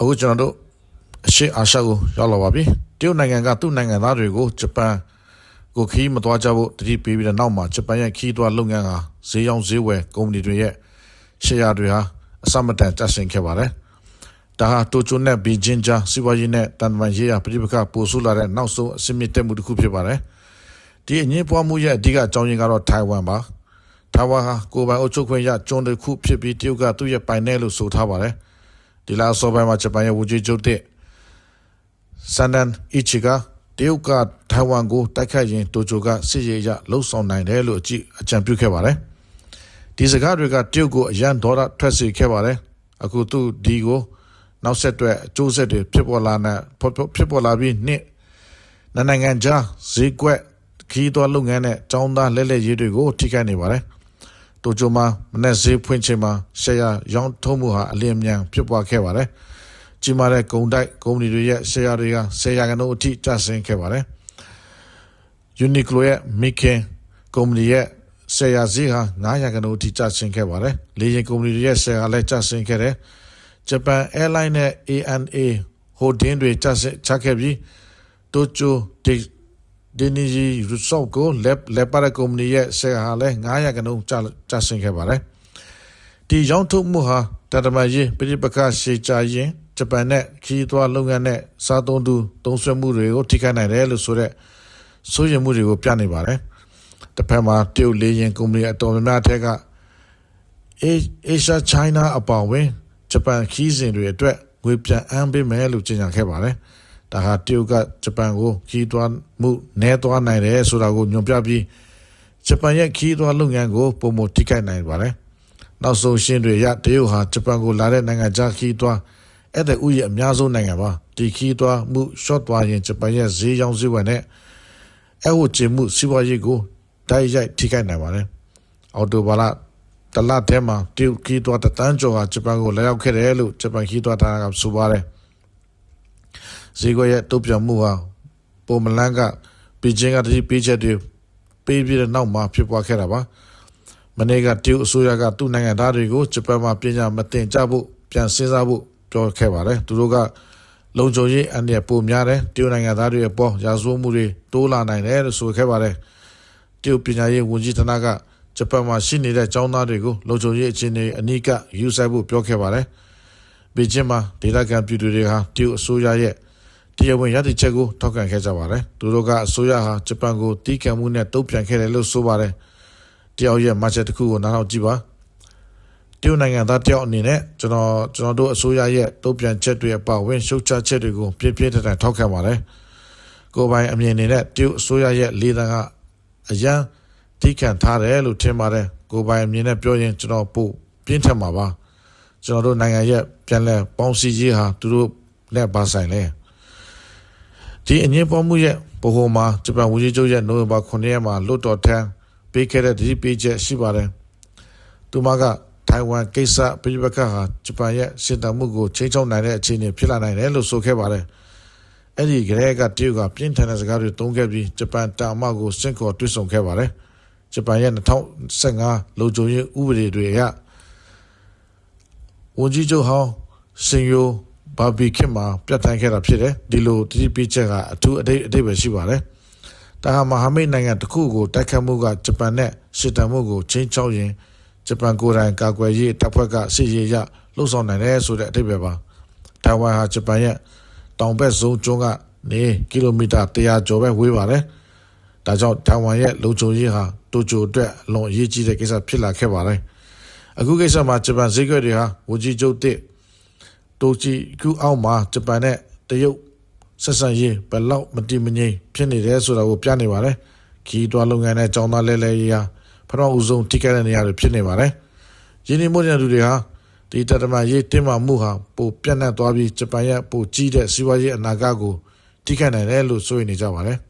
အခုကျွန်တော်တို့အရှေ့အာရှကိုရောက်လာပါပြီတရုတ်နိုင်ငံကသူ့နိုင်ငံသားတွေကိုဂျပန်ကိုခီးမသွားကြဖို့တတိပေးပြီးတဲ့နောက်မှာဂျပန်ရဲ့ခီးသွားလုပ်ငန်းဟာဈေးရောင်းဈေးဝယ်ကုမ္ပဏီတွေရဲ့ရှယ်ယာတွေဟာအစမတန်ကျဆင်းခဲ့ပါတယ်ဒါဟာတိုကျိုနဲ့ဘီဂျင်းကြားစီးပွားရေးနဲ့တန်တမာရေးရာပြည်ပခပို့ဆိုးလာတဲ့နောက်ဆုံးအစီအမံတက်မှုတစ်ခုဖြစ်ပါတယ်ဒီအငင်းပွားမှုရဲ့အဓိကအကြောင်းရင်းကတော့ထိုင်ဝမ်ပါထိုင်ဝမ်ဟာကိုယ်ပိုင်အုပ်ချုပ်ခွင့်ရကျွန်းတစ်ခုဖြစ်ပြီးတရုတ်ကသူ့ရဲ့ပိုင်နယ်လို့ဆိုထားပါတယ် ဒီလအစောပိုင်းမှာဂျပန်ရဲ့ဝူကြီးချုပ်တဲ့ဆန်ဒန်အီချီကတရုတ်ကထိုင်ဝမ်ကိုတိုက်ခတ်ရင်တိုကျိုကစစ်ရေးရလှုပ်ဆောင်နိုင်တယ်လို့အကြည့်အကြံပြုခဲ့ပါတယ်ဒီစကားတွေကတရုတ်ကိုအရန်ဒေါ်လာထွက်စေခဲ့ပါတယ်အခုသူဒီကိုနောက်ဆက်တွဲအကျိုးဆက်တွေဖြစ်ပေါ်လာနေဖြစ်ပေါ်လာပြီးနှစ်နိုင်ငံကြားဈေးကွက်ခီးသွွားလုပ်ငန်းနဲ့ចောင်းသားလဲလှယ်ရေးတွေကိုထိခိုက်နေပါတယ် တိုကျိုမှာမနေ့ဈေးဖွင့်ချိန်မှာရှယ်ယာရောင်းထုံးမှုဟာအလင်းမြန်ဖြစ်ပွားခဲ့ပါတယ်ကြီးမားတဲ့ဂုံတိုက်ကုမ္ပဏီတွေရဲ့ရှယ်ယာတွေကဆယ်ရာခိုင်နှုန်းအထိကျဆင်းခဲ့ပါတယ်။ Uniqlo ရဲ့ Miken ကုမ္ပဏီရဲ့ရှယ်ယာဈေးဟာ9ရာခိုင်နှုန်းအထိကျဆင်းခဲ့ပါတယ်။လေယာဉ်ကုမ္ပဏီတွေရဲ့ရှယ်ယာလည်းကျဆင်းခဲ့တယ်။ဂျပန် Airline နဲ့ ANA Holding တွေကျဆင်းချခဲ့ပြီး Tokyo ဒီနီဂျီရူဆော့ကိုလက်လက်ပါတဲ့ကုမ္ပဏီရဲ့ရှယ်ယာဟာလည်း9ရာခိုင်နှုန်းကျကျဆင်းခဲ့ပါတယ်။ဒီရောင်းထုတ်မှုဟာတတမရေးပြိပကရှေချရင်ဂျပန်နဲ့ခီးသွွားလုပ်ငန်းနဲ့စားသုံးသူသုံးဆွဲမှုတွေကိုထိခိုက်နိုင်တယ်လို့ဆိုတဲ့စိုးရိမ်မှုတွေကိုပြနေပါတယ်။တစ်ဖက်မှာတရုတ်လေယာဉ်ကုမ္ပဏီအတော်များများထက်ကအေရှားချိုင်းနာအပါအဝင်ဂျပန်ခီးစဉ်တွေအတွက်ငွေပြန်အမ်းပေးမယ်လို့ကြေညာခဲ့ပါတယ်။ ဒါဟာတရုတ်ကဂျပန်ကိုခီးသွွားမှုနဲသွားနိုင်တယ်ဆိုတာကိုညွှန်ပြပြီးဂျပန်ရဲ့ခီးသွွားလုပ်ငန်းကိုပုံမထိခိုက်နိုင်ပါတယ်။နောက်ဆုံးရှင်းတွေရတရုတ်ဟာဂျပန်ကိုလာတဲ့နိုင်ငံခြားခီးသွွားအဲ့တဲ့ဥယျာဉ်အများဆုံးနိုင်ငံပါဒီခီးသွားမှု short သွားရင်ဂျပန်ရဲ့ဈေးရောင်းဈေးဝယ်နဲ့အဲ့ဟိုကျင်းမှုစီးပွားရေးကိုတိုက်ရိုက်ထိခိုက်နိုင်ပါတယ်အော်တိုဘာလတလထဲမှာတရုတ်ခီးသွားတန်းကျော်ကဂျပန်ကိုလာရောက်ခဲ့တယ်လို့ဂျပန်ခီးသွားဌာနကဆိုပါတယ် ဈေးကွက်ရဲ့တုံ့ပြန်မှုဟာပုံမလန်းကပီဂျင်းကတတိပေးချက်တွေပေးပြီးတဲ့နောက်မှာဖြစ်ပွားခဲ့တာပါမနေ့ကတရုတ်အစိုးရကသူ့နိုင်ငံသားတွေကိုဂျပန်မှာပြင်ညာမတင်ကြဖို့ပြန်စဉ်းစားဖို့ပြောခဲ့ပါတယ်သူတို့ကလုံခြုံရေးအန္တရာယ်ပိုများတယ်တရုတ်နိုင်ငံသားတွေအပေါ်ရာဇဝတ်မှုတွေတိုးလာနိုင်တယ်လို့ဆိုခဲ့ပါတယ်တရုတ်ပညာရေးဝန်ကြီးဌာနကဂျပန်မှာရှိနေတဲ့ចောင်းသားတွေကိုလုံခြုံရေးအခြေအနေအနိကယူဆိုင်ဖို့ပြောခဲ့ပါတယ်ဘေကျင်းမှာဒေသခံပြည်သူတွေဟာတရုတ်အစိုးရရဲ့ တရားဝင်ရည်တည်ချက်ကိုထောက်ခံခဲ့ကြပါတယ်သူတို့ကအစိုးရဟာဂျပန်ကိုတီးခံမှုနဲ့တုံ့ပြန်ခဲ့တယ်လို့ဆိုပါတယ်တယောက်ရဲ့မချက်တစ်ခုကိုနားထောင်ကြည့်ပါတရုတ်နိုင်ငံသားတယောက်အနေနဲ့ကျွန်တော်ကျွန်တော်တို့အစိုးရရဲ့တုံ့ပြန်ချက်တွေအပါအဝင်ရှုတ်ချချက်တွေကိုပြင်းပြင်းထန်ထန်ထောက်ခံပါတယ်။ကိုပိုင်အမြင်အနေနဲ့တရုတ်အစိုးရရဲ့လေသံကအရန်တိခံထားတယ်လို့ထင်ပါတယ်။ကိုပိုင်အမြင်နဲ့ပြောရင်ကျွန်တော်ပို့ပြင်းထန်မှာပါ။ကျွန်တော်တို့နိုင်ငံရဲ့ပြန်လဲပေါင်းစည်းရေးဟာသူတို့နဲ့ပါဆိုင်လဲ။ ဒီအငင်းပေါ်မှုရဲ့ဗဟိုမှာဂျပန်ဝန်ကြီးချုပ်ရဲ့နိုဝင်ဘာ9ရက်မှာလွတ်တော်ထမ်းပေးခဲ့တဲ့ဒီပေးချက်ရှိပါတယ်။သူမကထိုင်ဝမ်ကိစ္စပြည်ပခတ်ဟာဂျပန်ရဲ့စစ်တပ်မှုကိုချိန်ချောက်နိုင်တဲ့အခြေအနေဖြစ်လာနိုင်တယ်လို့ဆိုခဲ့ပါတယ်။အဲ့ဒီကလေးကတရုတ်ကပြင်းထန်တဲ့စကားတွေသုံးခဲ့ပြီးဂျပန်တာမကိုစင့်ခေါ်တွေ့ဆုံခဲ့ပါတယ်။ဂျပန်ရဲ့2015လုံခြုံရေးဥပဒေတွေအရဝန်ကြီးချုပ်ဟောင်းစင်ယို ဘာဘီခစ်မှာပြတ်ထန်းခဲ့တာဖြစ်တယ်။ဒီလိုတတိပိချက်ကအထူးအတိတ်အတိတ်ပဲရှိပါတယ်။ဒါဟာမဟာမိတ်နိုင်ငံတစ်ခုကိုတိုက်ခတ်မှုကဂျပန်နဲ့စစ်တပ်မှုကိုချိန်ချောက်ရင်ဂျပန်ကိုယ်တိုင်ကာကွယ်ရေးတပ်ဖွဲ့ကစစ်ရေးရလှုပ်ဆောင်နိုင်တယ်ဆိုတဲ့အဓိပ္ပာယ်ပါထိုင်ဝမ်ဟာဂျပန်ရဲ့တောင်ဘက်ဇုံကျွန်းကနေကီလိုမီတာ100ကျော်ပဲဝေးပါတယ်ဒါကြောင့်ထိုင်ဝမ်ရဲ့လုံခြုံရေးဟာတိုကျိုအတွက်အလွန်အရေးကြီးတဲ့ကိစ္စဖြစ်လာခဲ့ပါတယ်အခုကိစ္စမှာဂျပန်ဈေးကွက်တွေဟာဝကြီးကျုပ်တစ် တိုချီကူအောက်မှာဂျပန်နဲ့တရုတ်ဆက်ဆံရေးဘယ်လောက်မတည်မငြိမ်ဖြစ်နေတယ်ဆိုတာကိုပြနေပါတယ်ခီးတွားလုပ်ငန်းနဲ့ကြောင်းသားလဲလဲရေးဟာပထမဦးဆုံးထိခိုက်တဲ့နေရာတွေဖြစ်နေပါတယ်။ယင်းဒီမိုတဲ့သူတွေဟာဒီတတမရေးတင်မာမှုဟာပိုပြန့်နှံ့သွားပြီးဂျပန်ရဲ့ပိုကြီးတဲ့စီးပွားရေးအနာဂတ်ကိုထိခိုက်နိုင်တယ်လို့ဆိုနေကြပါတယ်။